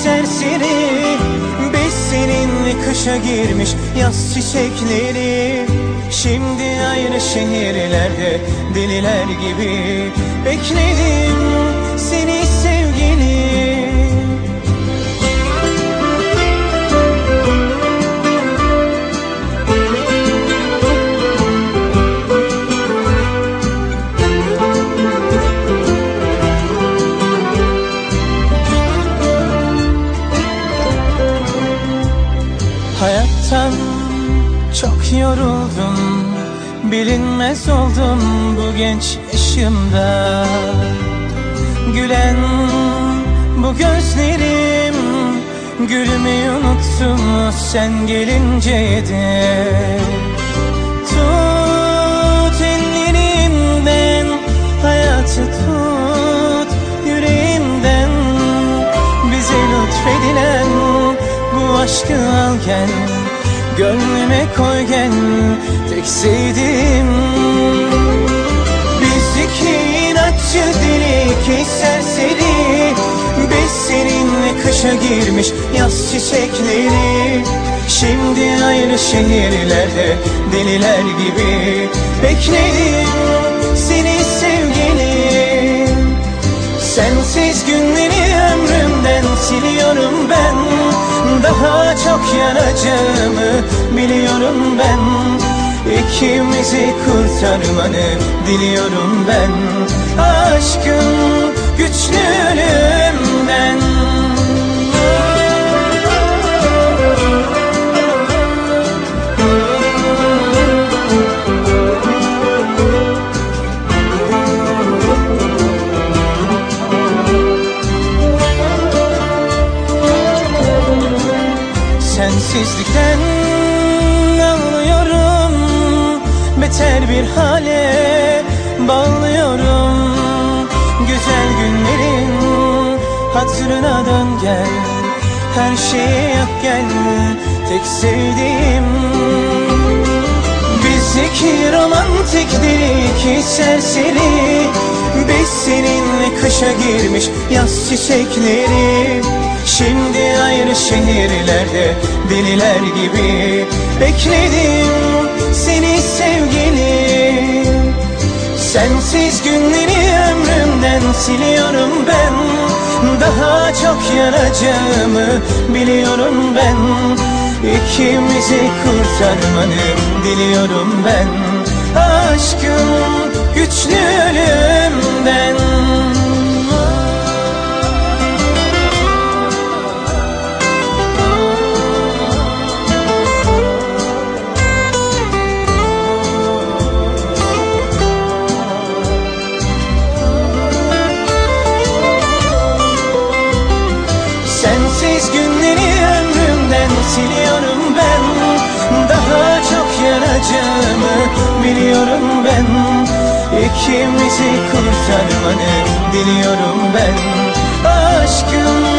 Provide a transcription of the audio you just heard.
esiri Biz seninle kışa girmiş yaz çiçekleri. Şimdi ayrı şehirlerde deliler gibi Bekledim seni sevgilim Hayattan çok yoruldum. Bilinmez oldum bu genç yaşımda. Gülen bu gözlerim. Gülmeyi unuttum. Sen gelinceydi aşkı al gel Gönlüme koy gel tek sevdiğim Biz iki inatçı deli iki serseri Biz seninle kışa girmiş yaz çiçekleri. Şimdi ayrı şehirlerde deliler gibi Bekledim yanacağımı biliyorum ben. İkimizi kurtarmanı diliyorum ben. Aşkın güçlülüğümden Sensizlikten ağlıyorum. Beter bir hale bağlıyorum. Güzel günlerin hatırına dön gel. Her şeye yap gel. Tek sevdiğim Biz iki romantik deli iki serseri Biz seninle kışa girmiş yaz çiçekleri Şimdi ayrı şehirlerde deliler gibi Bekledim seni sevgilim Sensiz günleri ömrümden siliyorum ben. Daha çok yanacağımı biliyorum ben. İkimizi kurtarmanı diliyorum ben. Aşkın güçlülüğümden Sensiz siliyorum ben Daha çok yanacağımı biliyorum ben. İkimizi kurtarmanı diliyorum ben. Güçlülüğü